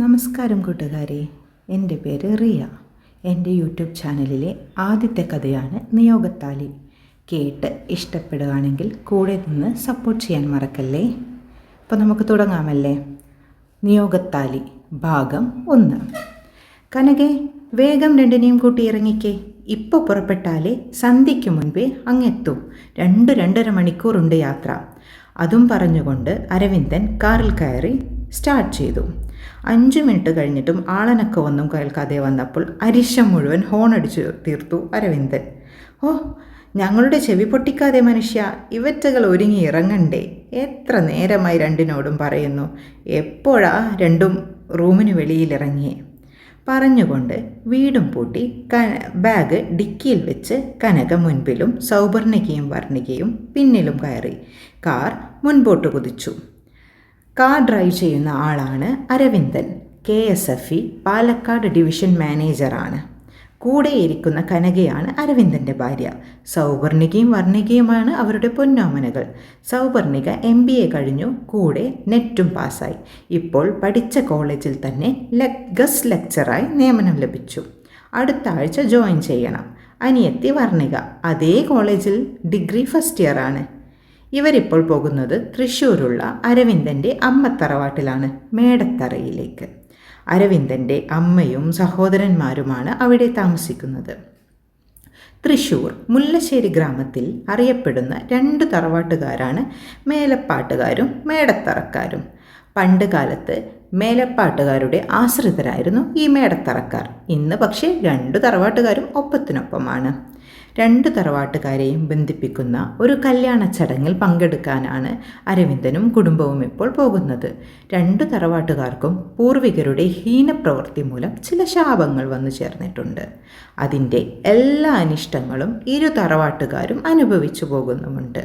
നമസ്കാരം കൂട്ടുകാരെ. എന്റെ പേര് റിയ. എന്റെ യൂട്യൂബ് ചാനലിലെ ആദ്യത്തെ കഥയാണ് നിയോഗത്താലി. കേട്ട് ഇഷ്ടപ്പെടുകയാണെങ്കിൽ കൂടെ നിന്ന് സപ്പോർട്ട് ചെയ്യാൻ മറക്കല്ലേ? അപ്പോൾ നമുക്ക് തുടങ്ങാമല്ലേ? നിയോഗത്താലി ഭാഗം ഒന്ന്. കനകെ വേഗം രണ്ടിനെയും കൂട്ടി ഇറങ്ങിക്കേ. ഇപ്പോൾ പുറപ്പെട്ടാലേ സന്ധ്യയ്ക്ക് മുൻപേ അങ്ങെത്തൂ. രണ്ട് രണ്ടര മണിക്കൂറുണ്ട് യാത്ര. അതും പറഞ്ഞുകൊണ്ട് അരവിന്ദൻ കാറിൽ കയറി സ്റ്റാർട്ട് ചെയ്തു. അഞ്ച് മിനിറ്റ് കഴിഞ്ഞിട്ടും ആളനക്കമൊന്നും കേൾക്കാതെ വന്നപ്പോൾ അരിശം മുഴുവൻ ഹോണടിച്ചു തീർത്തു അരവിന്ദൻ. ഓ ഞങ്ങളുടെ ചെവി പൊട്ടിക്കാതെ മനുഷ്യ ഇവറ്റകൾ ഒരുങ്ങി ഇറങ്ങണ്ടേ? എത്ര നേരമായി രണ്ടിനോടും പറയുന്നു. എപ്പോഴാ രണ്ടും റൂമിന് വെളിയിലിറങ്ങിയേ? പറഞ്ഞുകൊണ്ട് വീടും പൂട്ടി ക ബാഗ് ഡിക്കിയിൽ വെച്ച് കനക മുൻപിലും സൗവർണികയും വർണികയും പിന്നിലും കയറി. കാർ മുൻപോട്ട് കുതിച്ചു. കാർ ഡ്രൈവ് ചെയ്യുന്ന ആളാണ് Aravindan. K S F E Palakkad division മാനേജറാണ് കൂടെ ഇരിക്കുന്ന കനകയാണ് അരവിന്ദന്റെ ഭാര്യ. സൗവർണികയും വർണികയുമാണ് അവരുടെ പൊന്നോമനകൾ. സൗവർണിക എം ബി എ കഴിഞ്ഞു കൂടെ നെറ്റും പാസ്സായി. ഇപ്പോൾ പഠിച്ച കോളേജിൽ തന്നെ ഗസ് ലെക്ചറായി നിയമനം ലഭിച്ചു. അടുത്ത ആഴ്ച ജോയിൻ ചെയ്യണം. അനിയത്തി വർണിക. അതേ കോളേജിൽ ഡിഗ്രി ഫസ്റ്റ് ഇയർ ആണ്. ഇവരിപ്പോൾ പോകുന്നത് തൃശ്ശൂരുള്ള അരവിന്ദന്റെ അമ്മത്തറവാട്ടിലാണ് മേടത്തറയിലേക്ക്. അരവിന്ദന്റെ അമ്മയും സഹോദരന്മാരുമാണ് അവിടെ താമസിക്കുന്നത്. തൃശ്ശൂർ മുല്ലശ്ശേരി ഗ്രാമത്തിൽ അറിയപ്പെടുന്ന രണ്ട് തറവാട്ടുകാരാണ് മേലപ്പാട്ടുകാരും മേടത്തറക്കാരും. പണ്ട് കാലത്ത് മേലപ്പാട്ടുകാരുടെ ആശ്രിതരായിരുന്നു ഈ മേടത്തറക്കാർ. ഇന്ന് പക്ഷേ രണ്ട് തറവാട്ടുകാരും ഒപ്പത്തിനൊപ്പമാണ്. രണ്ട് തറവാട്ടുകാരെയും ബന്ധിപ്പിക്കുന്ന ഒരു കല്യാണ ചടങ്ങിൽ പങ്കെടുക്കാനാണ് അരവിന്ദനും കുടുംബവും ഇപ്പോൾ പോകുന്നത്. രണ്ട് തറവാട്ടുകാർക്കും പൂർവികരുടെ ഹീനപ്രവൃത്തി മൂലം ചില ശാപങ്ങൾ വന്നു ചേർന്നിട്ടുണ്ട്. അതിന്റെ എല്ലാ അനിഷ്ടങ്ങളും ഇരു തറവാട്ടുകാരും അനുഭവിച്ചു പോകുന്നുമുണ്ട്.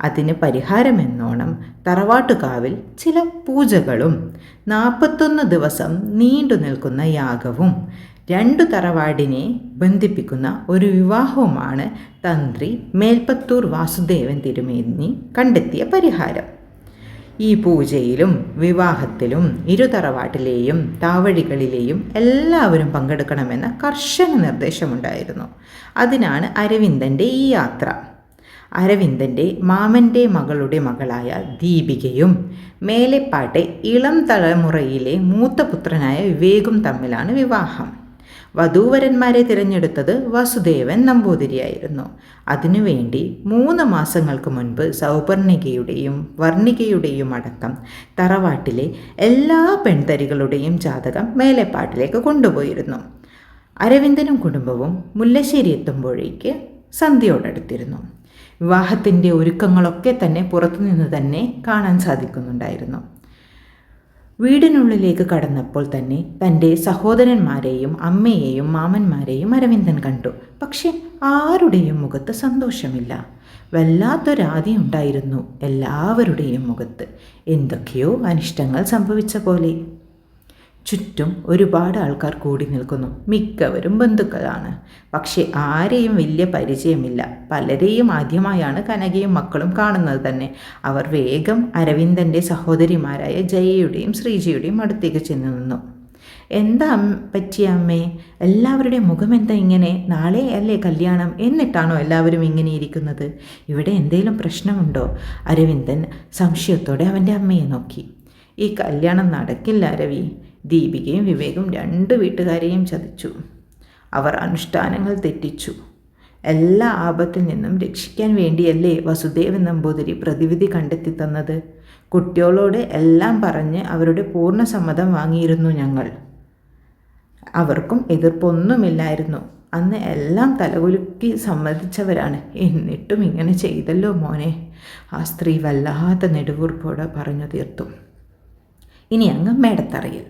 അതിന് പരിഹാരമെന്നോണം തറവാട്ടുകാവിൽ ചില പൂജകളും. നാൽപ്പത്തൊന്ന് ദിവസം നീണ്ടു നിൽക്കുന്ന യാഗവും. രണ്ടു തറവാടിനെ ബന്ധിപ്പിക്കുന്ന ഒരു വിവാഹവുമാണ് തന്ത്രി മേൽപ്പത്തൂർ വാസുദേവൻ തിരുമേനി കണ്ടെത്തിയ പരിഹാരം. ഈ പൂജയിലും വിവാഹത്തിലും ഇരുതറവാട്ടിലെയും താവഴികളിലെയും എല്ലാവരും പങ്കെടുക്കണമെന്ന കർശന നിർദ്ദേശമുണ്ടായിരുന്നു. അതിനാണ് അരവിന്ദന്റെ ഈ യാത്ര. അരവിന്ദന്റെ മാമന്റെ മകളുടെ മകളായ ദീപികയും മേലെപ്പാട്ടെ ഇളം തലമുറയിലെ മൂത്ത പുത്രനായ വിവേകും തമ്മിലാണ് വിവാഹം. വധൂവരന്മാരെ തിരഞ്ഞെടുത്തത് വസുദേവൻ നമ്പൂതിരിയായിരുന്നു. അതിനുവേണ്ടി മൂന്ന് മാസങ്ങൾക്ക് മുൻപ് സൗപർണികയുടെയും വർണികയുടെയും അടക്കം തറവാട്ടിലെ എല്ലാ പെൺതരികളുടെയും ജാതകം മേലെപ്പാട്ടിലേക്ക് കൊണ്ടുപോയിരുന്നു. അരവിന്ദനും കുടുംബവും മുല്ലശ്ശേരി എത്തുമ്പോഴേക്ക് സന്ധ്യയോടടുത്തിരുന്നു. വിവാഹത്തിന്റെ ഒരുക്കങ്ങളൊക്കെ തന്നെ പുറത്തുനിന്ന് തന്നെ കാണാൻ സാധിക്കുന്നുണ്ടായിരുന്നു. വീടിനുള്ളിലേക്ക് കടന്നപ്പോൾ തന്നെ തന്റെ സഹോദരന്മാരെയും അമ്മയെയും മാമന്മാരെയും അരവിന്ദൻ കണ്ടു. പക്ഷെ ആരുടെയും മുഖത്ത് സന്തോഷമില്ല. വല്ലാത്തൊരാതി ഉണ്ടായിരുന്നു എല്ലാവരുടെയും മുഖത്ത്. എന്തൊക്കെയോ അനിഷ്ടങ്ങൾ സംഭവിച്ച പോലെ. ചുറ്റും ഒരുപാട് ആൾക്കാർ കൂടി നിൽക്കുന്നു. മിക്കവരും ബന്ധുക്കളാണ്. പക്ഷേ ആരെയും വലിയ പരിചയമില്ല. പലരെയും ആദ്യമായാണ് കനകയും മക്കളും കാണുന്നത് തന്നെ. അവർ വേഗം അരവിന്ദന്റെ സഹോദരിമാരായ ജയയുടെയും ശ്രീജയുടെയും അടുത്തേക്ക് ചെന്ന് നിന്നു. എന്താ പറ്റിയ അമ്മേ? എല്ലാവരുടെയും മുഖം എന്താ ഇങ്ങനെ? നാളെ അല്ലേ കല്യാണം? എന്നിട്ടാണോ എല്ലാവരും ഇങ്ങനെ ഇരിക്കുന്നത്? ഇവിടെ എന്തെങ്കിലും പ്രശ്നമുണ്ടോ? അരവിന്ദൻ സംശയത്തോടെ അവന്റെ അമ്മയെ നോക്കി. ഈ കല്യാണം നടക്കില്ല രവി. ദീപികയും വിവേകും രണ്ട് വീട്ടുകാരെയും ചതിച്ചു. അവർ അനുഷ്ഠാനങ്ങൾ തെറ്റിച്ചു. എല്ലാ ആപത്തിൽ നിന്നും രക്ഷിക്കാൻ വേണ്ടിയല്ലേ വസുദേവൻ നമ്പൂതിരി പ്രതിവിധി കണ്ടെത്തി തന്നത്? കുട്ടികളോട് എല്ലാം പറഞ്ഞ് അവരുടെ പൂർണ സമ്മതം വാങ്ങിയിരുന്നു ഞങ്ങൾ. അവർക്കും എതിർപ്പൊന്നുമില്ലായിരുന്നു. അന്ന് എല്ലാം തലകുലുക്കി സമ്മതിച്ചവരാണ്. എന്നിട്ടും ഇങ്ങനെ ചെയ്തല്ലോ മോനെ. ആ സ്ത്രീ വല്ലാത്ത നെടുവൂർപ്പോടെ പറഞ്ഞു തീർത്തു. ഇനി അങ്ങ് മേടത്തറയിൽ.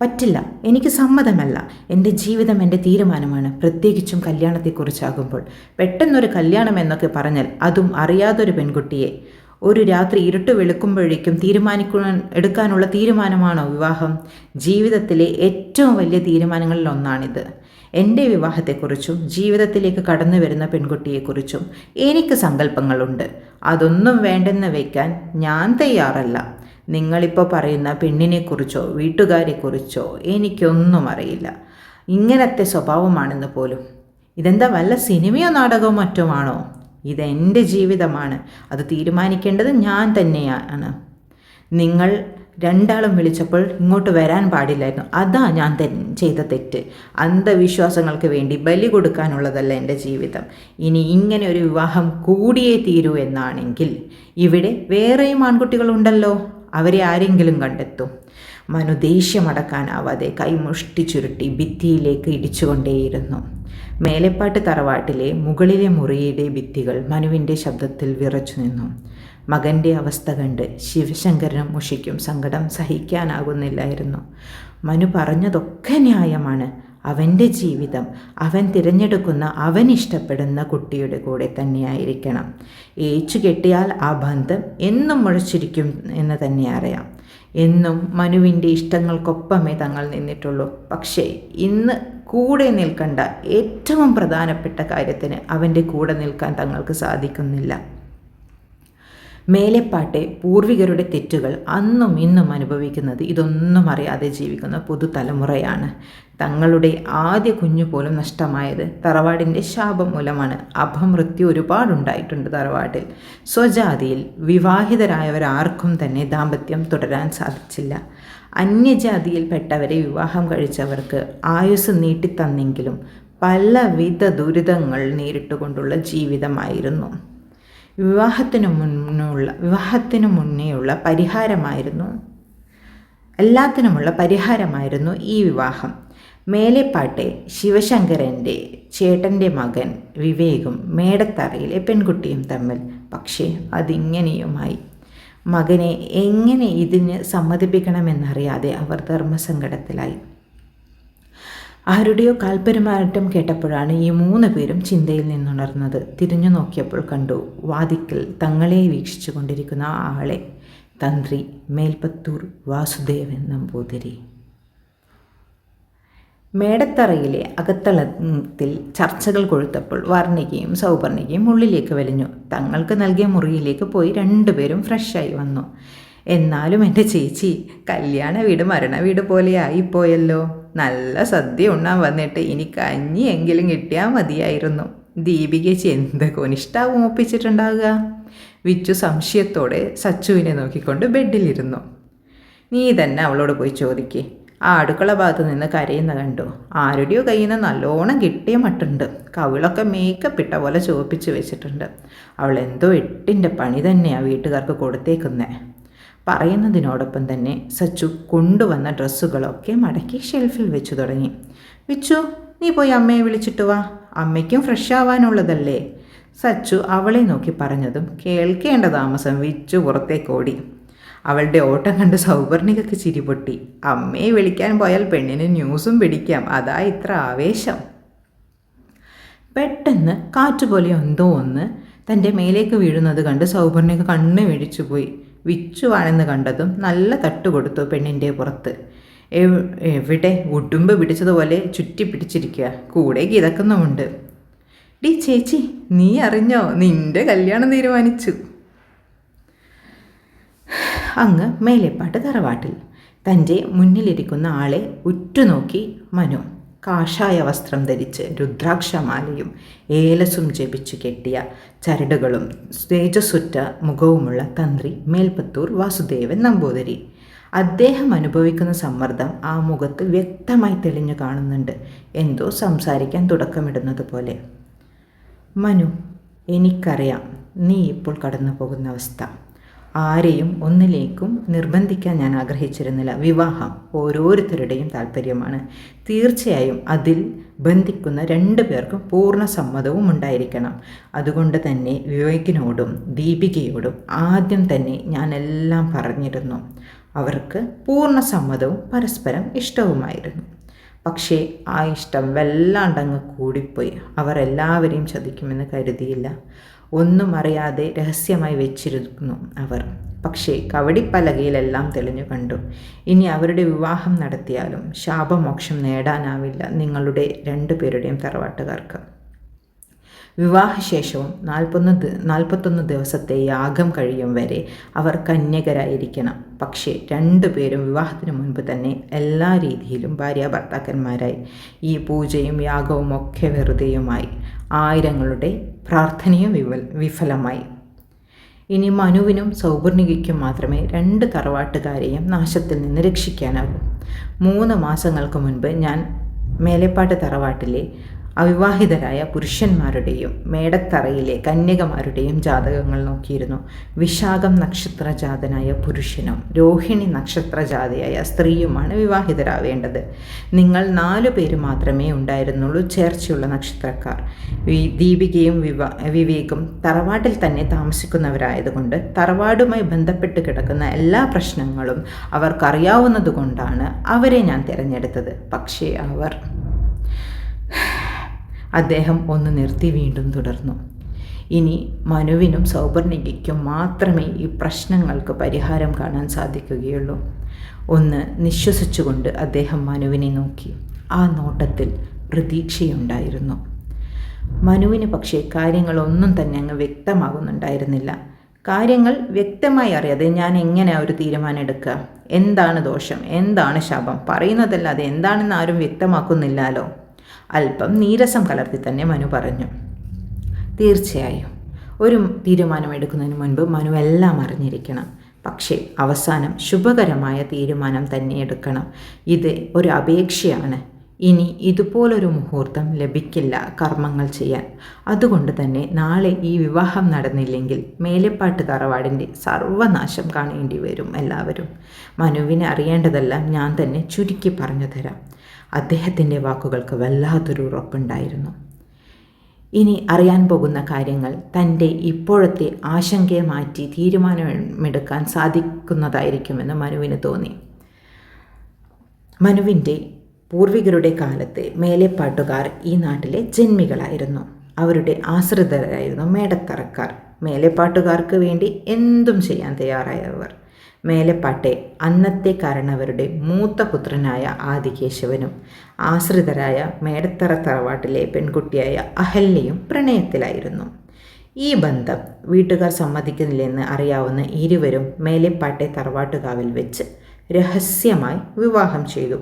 പറ്റില്ല എനിക്ക് സമ്മതമല്ല. എന്റെ ജീവിതം എന്റെ തീരുമാനമാണ്. പ്രത്യേകിച്ചും കല്യാണത്തെക്കുറിച്ചാകുമ്പോൾ. പെട്ടെന്നൊരു കല്യാണം എന്നൊക്കെ പറഞ്ഞാൽ അതും അറിയാതൊരു പെൺകുട്ടിയെ. ഒരു രാത്രി ഇരുട്ട് വെളുക്കുമ്പോഴേക്കും തീരുമാനിക്കാൻ എടുക്കാനുള്ള തീരുമാനമാണോ വിവാഹം? ജീവിതത്തിലെ ഏറ്റവും വലിയ തീരുമാനങ്ങളിൽ ഒന്നാണിത് എന്റെ വിവാഹത്തെക്കുറിച്ചും ജീവിതത്തിലേക്ക് കടന്നു വരുന്ന പെൺകുട്ടിയെക്കുറിച്ചും എനിക്ക് സങ്കല്പങ്ങളുണ്ട്. അതൊന്നും വേണ്ടെന്ന് വയ്ക്കാൻ ഞാൻ തയ്യാറല്ല. നിങ്ങളിപ്പോൾ പറയുന്ന പെണ്ണിനെക്കുറിച്ചോ വീട്ടുകാരെക്കുറിച്ചോ എനിക്കൊന്നും അറിയില്ല. ഇങ്ങനത്തെ സ്വഭാവമാണെന്ന് പോലും. ഇതെന്താ വല്ല സിനിമയോ നാടകമോ മറ്റോ ആണോ ഇതെന്റെ ജീവിതമാണ്. അത് തീരുമാനിക്കേണ്ടത് ഞാൻ തന്നെയാണ്. നിങ്ങൾ രണ്ടാളും വിളിച്ചപ്പോൾ ഇങ്ങോട്ട് വരാൻ പാടില്ലായിരുന്നു. അതാ ഞാൻ ചെയ്ത തെറ്റ്. അന്ധവിശ്വാസങ്ങൾക്ക് വേണ്ടി ബലി കൊടുക്കാനുള്ളതല്ല എന്റെ ജീവിതം. ഇനി ഇങ്ങനെ ഒരു വിവാഹം കൂടിയേ തീരൂ എന്നാണെങ്കിൽ ഇവിടെ വേറെയും ആൺകുട്ടികളുണ്ടല്ലോ. അവരെ ആരെങ്കിലും കണ്ടെത്തും. മനു ദേഷ്യമടക്കാനാവാതെ കൈമുഷ്ടി ചുരുട്ടി ഭിത്തിയിലേക്ക് ഇടിച്ചുകൊണ്ടേയിരുന്നു. മേലെപ്പാട്ട് തറവാട്ടിലെ മുകളിലെ മുറിയുടെ ഭിത്തികൾ മനുവിന്റെ ശബ്ദത്തിൽ വിറച്ചു നിന്നു. മകന്റെ അവസ്ഥ കണ്ട് ശിവശങ്കരനും മുഷിക്കും സങ്കടം സഹിക്കാനാകുന്നില്ലായിരുന്നു. മനു പറഞ്ഞതൊക്കെ ന്യായമാണ്. അവന്റെ ജീവിതം അവൻ തിരഞ്ഞെടുക്കുന്ന അവൻ ഇഷ്ടപ്പെടുന്ന കുട്ടിയുടെ കൂടെ തന്നെയായിരിക്കണം. ഏച്ചു കെട്ടിയാൽ ആ ബന്ധം എന്നും മുഴച്ചിരിക്കും എന്ന് തന്നെ അറിയാം. എന്നും മനുവിന്റെ ഇഷ്ടങ്ങൾക്കൊപ്പമേ തങ്ങൾ നിന്നിട്ടുള്ളൂ. പക്ഷേ ഇന്ന് കൂടെ നിൽക്കേണ്ട ഏറ്റവും പ്രധാനപ്പെട്ട കാര്യത്തിന് അവന്റെ കൂടെ നിൽക്കാൻ തങ്ങൾക്ക് സാധിക്കുന്നില്ല. മേലെപ്പാട്ടെ പൂർവികരുടെ തെറ്റുകൾ അന്നും ഇന്നും അനുഭവിക്കുന്നത് ഇതൊന്നും അറിയാതെ ജീവിക്കുന്ന പുതുതലമുറയാണ്. തങ്ങളുടെ ആദ്യ കുഞ്ഞു പോലും നഷ്ടമായത് തറവാടിന്റെ ശാപം മൂലമാണ്. അപമൃത്യു ഒരുപാടുണ്ടായിട്ടുണ്ട് തറവാട്ടിൽ. സ്വജാതിയിൽ വിവാഹിതരായവരാർക്കും തന്നെ ദാമ്പത്യം തുടരാൻ സാധിച്ചില്ല. അന്യജാതിയിൽപ്പെട്ടവരെ വിവാഹം കഴിച്ചവർക്ക് ആയുസ് നീട്ടിത്തന്നെങ്കിലും പലവിധ ദുരിതങ്ങൾ നേരിട്ടുകൊണ്ടുള്ള ജീവിതമായിരുന്നു. വിവാഹത്തിനു മുന്നുള്ള വിവാഹത്തിനു മുന്നേയുള്ള പരിഹാരമായിരുന്നു. എല്ലാത്തിനുമുള്ള പരിഹാരമായിരുന്നു ഈ വിവാഹം. മേലെപ്പാട്ടെ ശിവശങ്കരന്റെ ചേട്ടന്റെ മകൻ വിവേകും മേടത്തറയിലെ പെൺകുട്ടിയും തമ്മിൽ. പക്ഷേ അതിങ്ങനെയുമായി. മകനെ എങ്ങനെ ഇതിന് സമ്മതിപ്പിക്കണമെന്നറിയാതെ അവർ ധർമ്മസങ്കടത്തിലായി. ആരുടെയോ കാൽപെരുമാറ്റം കേട്ടപ്പോഴാണ് ഈ മൂന്ന് പേരും ചിന്തയിൽ നിന്നുണർന്നത്. തിരിഞ്ഞു നോക്കിയപ്പോൾ കണ്ടു വാതിക്കൽ തങ്ങളെ വീക്ഷിച്ചു കൊണ്ടിരിക്കുന്ന ആളെ. തന്ത്രി മേൽപ്പത്തൂർ വാസുദേവൻ നമ്പൂതിരി. മേടത്തറയിലെ അകത്തളത്തിൽ ചർച്ചകൾ കൊഴുത്തപ്പോൾ വർണികയും സൗപർണികയും ഉള്ളിലേക്ക് വലിഞ്ഞു. തങ്ങൾക്ക് നൽകിയ മുറിയിലേക്ക് പോയി രണ്ടുപേരും ഫ്രഷായി വന്നു. എന്നാലും എന്റെ ചേച്ചി കല്യാണ വീട് മരണ വീട് പോലെ ആയിപ്പോയല്ലോ നല്ല സദ്യ ഉണ്ണാൻ വന്നിട്ട് ഇനി കഞ്ഞി എങ്കിലും കിട്ടിയാൽ മതിയായിരുന്നു. ദീപികേച്ചി എന്ത് കൊനിഷ്ടാവും ഒപ്പിച്ചിട്ടുണ്ടാവുക. വിച്ചു സംശയത്തോടെ സച്ചുവിനെ നോക്കിക്കൊണ്ട് ബെഡിലിരുന്നു. നീ തന്നെ അവളോട് പോയി ചോദിക്കേ. ആ അടുക്കള ഭാഗത്ത് നിന്ന് കരയുന്ന കണ്ടു. ആരുടെയോ കയ്യിൽ നിന്ന് നല്ലോണം കിട്ടിയ മട്ടുണ്ട്. കവിളൊക്കെ മേക്കപ്പ് ഇട്ട പോലെ ചുവപ്പിച്ച് വെച്ചിട്ടുണ്ട്. അവൾ എന്തോ എട്ടിന്റെ പണി തന്നെയാണ് വീട്ടുകാർക്ക് കൊടുത്തേക്കുന്നേ. പറയുന്നതിനോടൊപ്പം തന്നെ സച്ചു കൊണ്ടുവന്ന ഡ്രസ്സുകളൊക്കെ മടക്കി ഷെൽഫിൽ വെച്ചു തുടങ്ങി. വിച്ചു നീ പോയി അമ്മയെ വിളിച്ചിട്ട് വാ. അമ്മയ്ക്കും ഫ്രഷ് ആവാനുള്ളതല്ലേ? സച്ചു അവളെ നോക്കി പറഞ്ഞതും കേൾക്കേണ്ട താമസം വിച്ചു പുറത്തേക്ക് ഓടി. അവളുടെ ഓട്ടം കണ്ട് സൗവർണികക്ക് ചിരിപൊട്ടി അമ്മയെ വിളിക്കാൻ പോയാൽ പെണ്ണിന് ന്യൂസും പിടിക്കാം. അതാ ഇത്ര ആവേശം. പെട്ടെന്ന് കാറ്റുപോലെ എന്തോ ഒന്ന് തന്റെ മേലേക്ക് വീഴുന്നത് കണ്ട് സൗവർണിക കണ്ണ് പോയി. വിച്ചുവാണെന്ന് കണ്ടതും നല്ല തട്ട് കൊടുത്തു പെണ്ണിന്റെ പുറത്ത്. എവിടെ ഉടുമ്പ് പിടിച്ചതുപോലെ ചുറ്റി പിടിച്ചിരിക്കുക. കൂടെ കിതക്കുന്നുമുണ്ട് ഡി ചേച്ചി നീ അറിഞ്ഞോ? നിന്റെ കല്യാണം തീരുമാനിച്ചു. അങ്ങ് മേലെപ്പാട്ട് തറവാട്ടിൽ. തന്റെ മുന്നിലിരിക്കുന്ന ആളെ ഉറ്റുനോക്കി മനു. കാഷായ വസ്ത്രം ധരിച്ച് രുദ്രാക്ഷമാലയും ഏലസും ജപിച്ചു കെട്ടിയ ചരടുകളും തേജസ്സുറ്റ മുഖവുമുള്ള തന്ത്രി മേൽപ്പത്തൂർ വാസുദേവൻ നമ്പൂതിരി. അദ്ദേഹം അനുഭവിക്കുന്ന സമ്മർദ്ദം ആ മുഖത്ത് വ്യക്തമായി തെളിഞ്ഞു കാണുന്നുണ്ട്. എന്തോ സംസാരിക്കാൻ തുടക്കമിടുന്നത് പോലെ. മനു എനിക്കറിയാം നീ ഇപ്പോൾ കടന്നു പോകുന്ന അവസ്ഥ. ആരെയും ഒന്നിലേക്കും നിർബന്ധിക്കാൻ ഞാൻ ആഗ്രഹിച്ചിരുന്നില്ല. വിവാഹം ഓരോരുത്തരുടെയും താല്പര്യമാണ് തീർച്ചയായും അതിൽ ബന്ധിക്കുന്ന രണ്ടു പേർക്കും പൂർണ സമ്മതവും ഉണ്ടായിരിക്കണം. അതുകൊണ്ട് തന്നെ വിവേകിനോടും ദീപികയോടും ആദ്യം തന്നെ ഞാൻ എല്ലാം പറഞ്ഞിരുന്നു. അവർക്ക് പൂർണ സമ്മതവും പരസ്പരം ഇഷ്ടവുമായിരുന്നു. പക്ഷേ ആ ഇഷ്ടം വല്ലാണ്ടങ്ങ് കൂടിപ്പോയി. അവർ എല്ലാവരെയും ചതിക്കുമെന്ന് കരുതിയില്ല. ഒന്നും അറിയാതെ രഹസ്യമായി വെച്ചിരുന്നു അവർ. പക്ഷേ കവടിപ്പലകയിലെല്ലാം തെളിഞ്ഞു കണ്ടു. ഇനി അവരുടെ വിവാഹം നടത്തിയാലും ശാപമോക്ഷം നേടാനാവില്ല നിങ്ങളുടെ രണ്ടു പേരുടെയും തറവാട്ടുകാർക്ക്. വിവാഹശേഷവും നാൽപ്പത്തൊന്ന് നാൽപ്പത്തൊന്ന് ദിവസത്തെ യാഗം കഴിയും വരെ അവർ കന്യകരായിരിക്കണം. പക്ഷേ രണ്ടുപേരും വിവാഹത്തിന് മുൻപ് തന്നെ എല്ലാ രീതിയിലും ഭാര്യ ഭർത്താക്കന്മാരായി ഈ പൂജയും യാഗവും ഒക്കെ വെറുതെയുമായി. ആയിരങ്ങളുടെ പ്രാർത്ഥനയും വിവൽ വിഫലമായി. ഇനി മനുവിനും സൗപർണികയ്ക്കും മാത്രമേ രണ്ട് തറവാട്ടുകാരെയും നാശത്തിൽ നിന്ന് രക്ഷിക്കാനാകൂ. മൂന്ന് മാസങ്ങൾക്ക് മുൻപ് ഞാൻ മേലെപ്പാട്ട് തറവാട്ടിലെ അവിവാഹിതരായ പുരുഷന്മാരുടെയും മേടത്തറയിലെ കന്യകമാരുടെയും ജാതകങ്ങൾ നോക്കിയിരുന്നു. വിശാഖം നക്ഷത്രജാതനായ പുരുഷനും രോഹിണി നക്ഷത്രജാതയായ സ്ത്രീയുമാണ് വിവാഹിതരാവേണ്ടത്. നിങ്ങൾ നാലു പേര് മാത്രമേ ഉണ്ടായിരുന്നുള്ളൂ ചേർച്ചയുള്ള നക്ഷത്രക്കാർ. ദീപികയും വിവാ വിവേകും തറവാട്ടിൽ തന്നെ താമസിക്കുന്നവരായതുകൊണ്ട് തറവാടുമായി ബന്ധപ്പെട്ട് കിടക്കുന്ന എല്ലാ പ്രശ്നങ്ങളും അവർക്കറിയാവുന്നതുകൊണ്ടാണ് അവരെ ഞാൻ തിരഞ്ഞെടുത്തത്. പക്ഷേ അവർ അദ്ദേഹം ഒന്ന് നിർത്തി വീണ്ടും തുടർന്നു. ഇനി മനുവിനും സൗപർണികയ്ക്കും മാത്രമേ ഈ പ്രശ്നങ്ങൾക്ക് പരിഹാരം കാണാൻ സാധിക്കുകയുള്ളൂ. ഒന്ന് നിശ്വസിച്ചുകൊണ്ട് അദ്ദേഹം മനുവിനെ നോക്കി. ആ നോട്ടത്തിൽ പ്രതീക്ഷയുണ്ടായിരുന്നു. മനുവിന് പക്ഷേ കാര്യങ്ങളൊന്നും തന്നെ അങ്ങ് വ്യക്തമാകുന്നുണ്ടായിരുന്നില്ല. കാര്യങ്ങൾ വ്യക്തമായി അറിയാതെ ഞാൻ എങ്ങനെ ഒരു തീരുമാനം എടുക്കുക എന്താണ് ദോഷം? എന്താണ് ശാപം? പറയുന്നതല്ലാതെ എന്താണെന്ന് ആരും വ്യക്തമാക്കുന്നില്ലല്ലോ. അല്പം നീരസം കലർത്തി തന്നെ മനു പറഞ്ഞു. തീർച്ചയായും. ഒരു തീരുമാനമെടുക്കുന്നതിന് മുൻപ് മനു എല്ലാം അറിഞ്ഞിരിക്കണം. പക്ഷേ അവസാനം ശുഭകരമായ തീരുമാനം തന്നെ എടുക്കണം. ഇത് ഒരു അപേക്ഷയാണ്. ഇനി ഇതുപോലൊരു മുഹൂർത്തം ലഭിക്കില്ല കർമ്മങ്ങൾ ചെയ്യാൻ. അതുകൊണ്ട് തന്നെ നാളെ ഈ വിവാഹം നടന്നില്ലെങ്കിൽ മേലെപ്പാട്ട് തറവാടിന്റെ സർവനാശം കാണേണ്ടി വരും എല്ലാവരും. മനുവിനെ അറിയേണ്ടതെല്ലാം ഞാൻ തന്നെ ചുരുക്കി പറഞ്ഞു തരാം. അദ്ദേഹത്തിന്റെ വാക്കുകൾക്ക് വല്ലാത്തൊരു ഉറപ്പുണ്ടായിരുന്നു. ഇനി അറിയാൻ പോകുന്ന കാര്യങ്ങൾ തന്റെ ഇപ്പോഴത്തെ ആശങ്കയെ മാറ്റി തീരുമാനമെടുക്കാൻ സാധിക്കുന്നതായിരിക്കുമെന്ന് മനുവിന് തോന്നി. മനുവിന്റെ പൂർവികരുടെ കാലത്ത് മേലെപ്പാട്ടുകാർ ഈ നാട്ടിലെ ജന്മികളായിരുന്നു. അവരുടെ ആശ്രിതരായിരുന്നു മേടത്തറക്കാർ. മേലെപ്പാട്ടുകാർക്ക് വേണ്ടി എന്തും ചെയ്യാൻ തയ്യാറായവർ. മേലെപ്പാട്ടെ അന്നത്തെ കാരണവരുടെ മൂത്ത പുത്രനായ ആദികേശവനും ആശ്രിതരായ മേടത്തറ തറവാട്ടിലെ പെൺകുട്ടിയായ അഹല്യയും പ്രണയത്തിലായിരുന്നു. ഈ ബന്ധം വീട്ടുകാർ സമ്മതിക്കുന്നില്ലെന്ന് അറിയാവുന്ന ഇരുവരും മേലെപ്പാട്ടെ തറവാട്ടുകാവിൽ വെച്ച് രഹസ്യമായി വിവാഹം ചെയ്തു.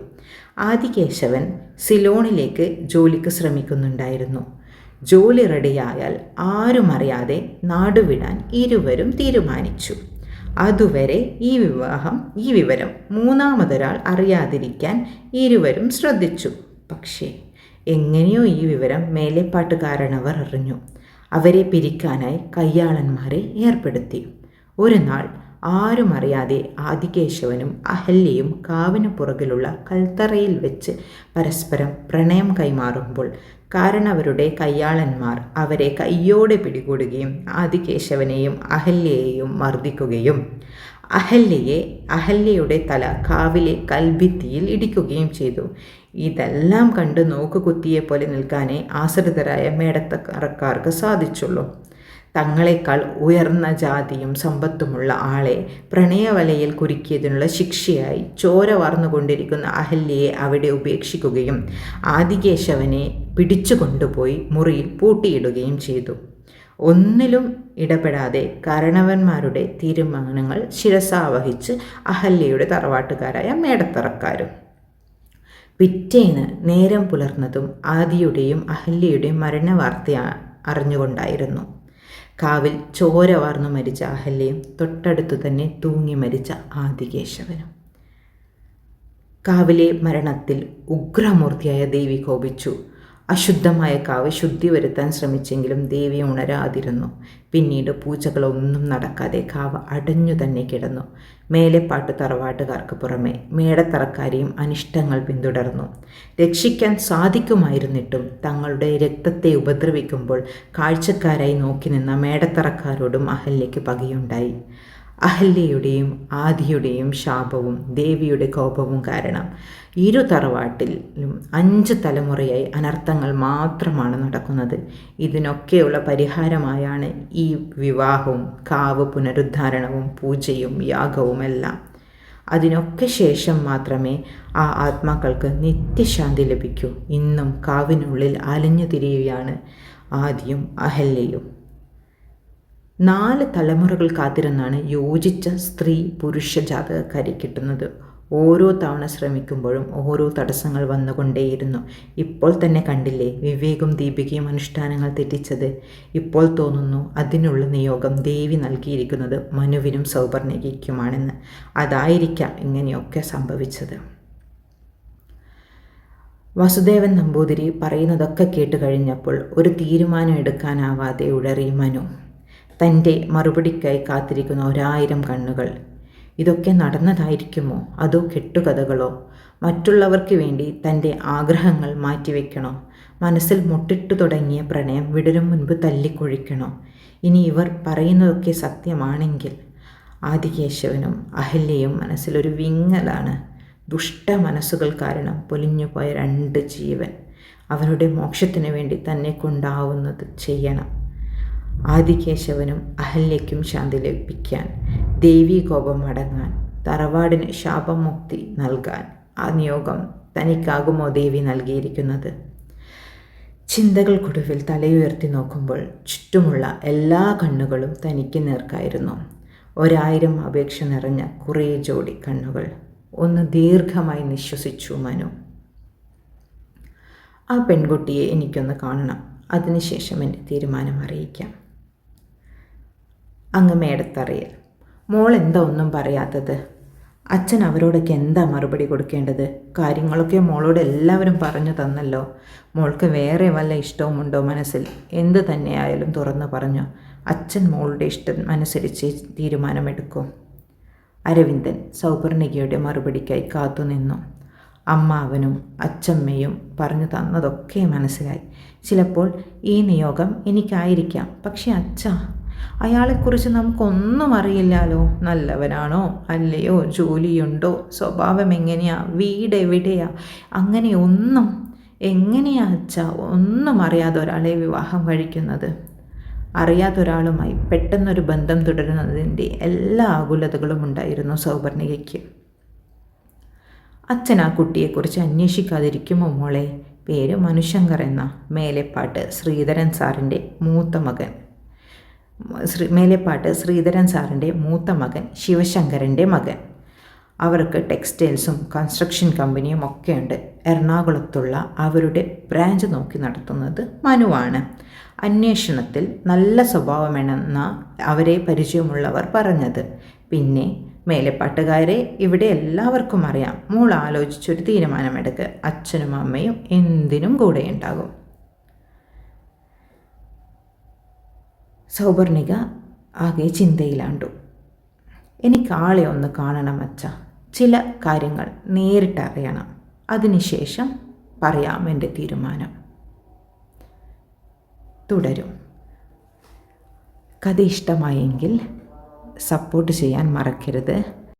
ആദികേശവൻ സിലോണിലേക്ക് ജോലിക്ക് ശ്രമിക്കുന്നുണ്ടായിരുന്നു. ജോലി റെഡിയായാൽ ആരും അറിയാതെ നാടുവിടാൻ ഇരുവരും തീരുമാനിച്ചു. അതുവരെ ഈ വിവാഹം ഈ വിവരം മൂന്നാമതൊരാൾ അറിയാതിരിക്കാൻ ഇരുവരും ശ്രദ്ധിച്ചു. പക്ഷേ എങ്ങനെയോ ഈ വിവരം മേലെപ്പാട്ടുകാരനവർ അറിഞ്ഞു. അവരെ പിരിക്കാനായി കയ്യാളന്മാരെ ഏർപ്പെടുത്തി. ഒരു നാൾ ആരും അറിയാതെ ആദികേശവനും അഹല്യയും കാവിന് പുറകിലുള്ള കൽത്തറയിൽ വെച്ച് പരസ്പരം പ്രണയം കൈമാറുമ്പോൾ കാരണവരുടെ കയ്യാളന്മാർ അവരെ കയ്യോടെ പിടികൂടുകയും ആദികേശവനെയും അഹല്യയെയും മർദ്ദിക്കുകയും അഹല്യയെ അഹല്യയുടെ തല കാവിലെ കൽഭിത്തിയിൽ ഇടിക്കുകയും ചെയ്തു. ഇതെല്ലാം കണ്ട് നോക്കുകുത്തിയെ പോലെ നിൽക്കാനേ ആശ്രിതരായ മേടത്തക്കാർക്ക് സാധിച്ചുള്ളൂ. തങ്ങളെക്കാൾ ഉയർന്ന ജാതിയും സമ്പത്തുമുള്ള ആളെ പ്രണയവലയിൽ കുരുക്കിയതിനുള്ള ശിക്ഷയായി ചോര വാർന്നുകൊണ്ടിരിക്കുന്ന അഹല്യയെ അവിടെ ഉപേക്ഷിക്കുകയും ആദികേശവനെ പിടിച്ചു കൊണ്ടുപോയി മുറിയിൽ പൂട്ടിയിടുകയും ചെയ്തു. ഒന്നിലും ഇടപെടാതെ കാരണവന്മാരുടെ തീരുമാനങ്ങൾ ശിരസാവഹിച്ച് അഹല്യയുടെ തറവാട്ടുകാരായ മേടത്തറക്കാരും. പിറ്റേന്ന് നേരം പുലർന്നതും ആദിയുടെയും അഹല്യയുടെയും മരണവാർത്ത അറിഞ്ഞുകൊണ്ടായിരുന്നു. കാവിൽ ചോര വാർന്നു മരിച്ച അഹല്യയും തൊട്ടടുത്തു തന്നെ തൂങ്ങി മരിച്ച ആദികേശവനും. കാവിലെ മരണത്തിൽ ഉഗ്രമൂർത്തിയായ ദേവി കോപിച്ചു. അശുദ്ധമായ കാവ് ശുദ്ധി വരുത്താൻ ശ്രമിച്ചെങ്കിലും ദേവി ഉണരാതിരുന്നു. പിന്നീട് പൂജകളൊന്നും നടക്കാതെ കാവ് അടഞ്ഞു തന്നെ കിടന്നു. മേലെപ്പാട്ട് തറവാട്ടുകാർക്ക് പുറമെ മേടത്തറക്കാരെയും അനിഷ്ടങ്ങൾ പിന്തുടർന്നു. രക്ഷിക്കാൻ സാധിക്കുമായിരുന്നിട്ടും തങ്ങളുടെ രക്തത്തെ ഉപദ്രവിക്കുമ്പോൾ കാഴ്ചക്കാരായി നോക്കി നിന്ന മേടത്തറക്കാരോടും അഹല്യയ്ക്ക് പകയുണ്ടായി. അഹല്യയുടെയും ആദിയുടെയും ശാപവും ദേവിയുടെ കോപവും കാരണം ഇരു തറവാട്ടിലും അഞ്ച് തലമുറയായി അനർത്ഥങ്ങൾ മാത്രമാണ് നടക്കുന്നത്. ഇതിനൊക്കെയുള്ള പരിഹാരമായാണ് ഈ വിവാഹവും കാവ് പുനരുദ്ധാരണവും പൂജയും യാഗവുമെല്ലാം. അതിനൊക്കെ ശേഷം മാത്രമേ ആ ആത്മാക്കൾക്ക് നിത്യശാന്തി ലഭിക്കൂ. ഇന്നും കാവിനുള്ളിൽ അലഞ്ഞു തിരിയുകയാണ് ആദിയും അഹല്യയും. നാല് തലമുറകൾ കാത്തിരുന്നാണ് യോജിച്ച സ്ത്രീ പുരുഷ ജാതകക്കാരി കിട്ടുന്നത്. ഓരോ തവണ ശ്രമിക്കുമ്പോഴും ഓരോ തടസ്സങ്ങൾ വന്നുകൊണ്ടേയിരുന്നു. ഇപ്പോൾ തന്നെ കണ്ടില്ലേ വിവേകും ദീപികയും അനുഷ്ഠാനങ്ങൾ തെറ്റിച്ചത്. ഇപ്പോൾ തോന്നുന്നു അതിനുള്ള നിയോഗം ദേവി നൽകിയിരിക്കുന്നത് മനുവിനും സൗപർണികയ്ക്കുമാണെന്ന് അതായിരിക്കാം ഇങ്ങനെയൊക്കെ സംഭവിച്ചത്. വസുദേവൻ നമ്പൂതിരി പറയുന്നതൊക്കെ കേട്ട് കഴിഞ്ഞപ്പോൾ ഒരു തീരുമാനം എടുക്കാനാവാതെ ഉഴറി മനു. തന്റെ മറുപടിക്കായി കാത്തിരിക്കുന്ന ഒരായിരം കണ്ണുകൾ. ഇതൊക്കെ നടന്നതായിരിക്കുമോ? അതോ കെട്ടുകഥകളോ? മറ്റുള്ളവർക്ക് വേണ്ടി തന്റെ ആഗ്രഹങ്ങൾ മാറ്റിവെക്കണോ? മനസ്സിൽ മുട്ടിട്ടു തുടങ്ങിയ പ്രണയം വിടരും മുൻപ് തല്ലിക്കൊഴിക്കണോ? ഇനി ഇവർ പറയുന്നതൊക്കെ സത്യമാണെങ്കിൽ ആദികേശവനും അഹല്യയും മനസ്സിലൊരു വിങ്ങലാണ്. ദുഷ്ട മനസ്സുകൾ കാരണം പൊലിഞ്ഞുപോയ രണ്ട് ജീവൻ അവരുടെ മോക്ഷത്തിന് വേണ്ടി തന്നെ കൊണ്ടാവുന്നത് ചെയ്യണം. ആദികേശവനും അഹല്യയ്ക്കും ശാന്തി ലഭിക്കാൻ ദേവീ കോപം അടങ്ങാൻ തറവാടിന് ശാപമുക്തി നൽകാൻ ആ നിയോഗം തനിക്കാകുമോ ദേവി നൽകിയിരിക്കുന്നത്? ചിന്തകൾക്കൊടുവിൽ തലയുയർത്തി നോക്കുമ്പോൾ ചുറ്റുമുള്ള എല്ലാ കണ്ണുകളും തനിക്ക് നേർക്കായിരുന്നു. ഒരായിരം അപേക്ഷ നിറഞ്ഞ കുറേ ജോഡി കണ്ണുകൾ. ഒന്ന് ദീർഘമായി നിശ്വസിച്ചു മനു. ആ പെൺകുട്ടിയെ എനിക്കൊന്ന് കാണണം. അതിനുശേഷം എന്റെ തീരുമാനം അറിയിക്കാം. അങ്ങ് മേടത്തറിയൽ മോൾ എന്താ ഒന്നും പറയാത്തത്? അച്ഛൻ അവരോടൊക്കെ എന്താ മറുപടി കൊടുക്കേണ്ടത്? കാര്യങ്ങളൊക്കെ മോളോട് എല്ലാവരും പറഞ്ഞു തന്നല്ലോ. മോൾക്ക് വേറെ വല്ല ഇഷ്ടവുമുണ്ടോ മനസ്സിൽ? എന്ത് തന്നെയായാലും തുറന്നു പറഞ്ഞു. അച്ഛൻ മോളുടെ ഇഷ്ടം അനുസരിച്ച് തീരുമാനമെടുക്കും. അരവിന്ദൻ സൗപർണികയുടെ മറുപടിക്കായി കാത്തുനിന്നു അമ്മാവനും അച്ഛമ്മയും പറഞ്ഞു തന്നതൊക്കെ മനസ്സിലായി. ചിലപ്പോൾ ഈ നിയോഗം എനിക്കായിരിക്കാം. പക്ഷേ അച്ഛ അയാളെക്കുറിച്ച് നമുക്കൊന്നും അറിയില്ലല്ലോ നല്ലവനാണോ? അല്ലയോ? ജോലിയുണ്ടോ? സ്വഭാവം എങ്ങനെയാ? വീട് എവിടെയാ അങ്ങനെ ഒന്നും എങ്ങനെയാ അച്ഛ? ഒന്നും അറിയാതെ ഒരാളെ വിവാഹം കഴിക്കുന്നത്. അറിയാത്ത ഒരാളുമായി പെട്ടെന്നൊരു ബന്ധം തുടരുന്നതിന്റെ എല്ലാ ആകുലതകളും ഉണ്ടായിരുന്നു സൗപർണികയ്ക്ക്. അച്ഛൻ ആ കുട്ടിയെക്കുറിച്ച് അന്വേഷിക്കാതിരിക്കുമോ മോളെ? പേര് മനുശങ്കർ എന്ന മേലെപ്പാട്ട് ശ്രീധരൻ സാറിന്റെ മൂത്ത മകൻ. ശ്രീ മേലെപ്പാട്ട് ശ്രീധരൻ സാറിന്റെ മൂത്ത മകൻ ശിവശങ്കരന്റെ മകൻ. അവർക്ക് ടെക്സ്റ്റൈൽസും കൺസ്ട്രക്ഷൻ കമ്പനിയും ഒക്കെയുണ്ട്. എറണാകുളത്തുള്ള അവരുടെ ബ്രാഞ്ച് നോക്കി നടത്തുന്നത് മനുവാണ്. അന്വേഷണത്തിൽ നല്ല സ്വഭാവമെന്ന അവരെ പരിചയമുള്ളവർ പറഞ്ഞത്. പിന്നെ മേലെപ്പാട്ടുകാരെ ഇവിടെ എല്ലാവർക്കും അറിയാം. മോൾ ആലോചിച്ചൊരു തീരുമാനമെടുക്കുക അച്ഛനും അമ്മയും എന്തിനും കൂടെയുണ്ടാകും സൗപർണിക ആകെ ചിന്തയിലാണ്ടു. എനിക്ക് ആളെ ഒന്ന് കാണണം അച്ഛ. ചില കാര്യങ്ങൾ നേരിട്ടറിയണം അതിനുശേഷം പറയാം എന്റെ തീരുമാനം. തുടരും. കഥ ഇഷ്ടമായെങ്കിൽ സപ്പോർട്ട് ചെയ്യാൻ മറക്കരുത്.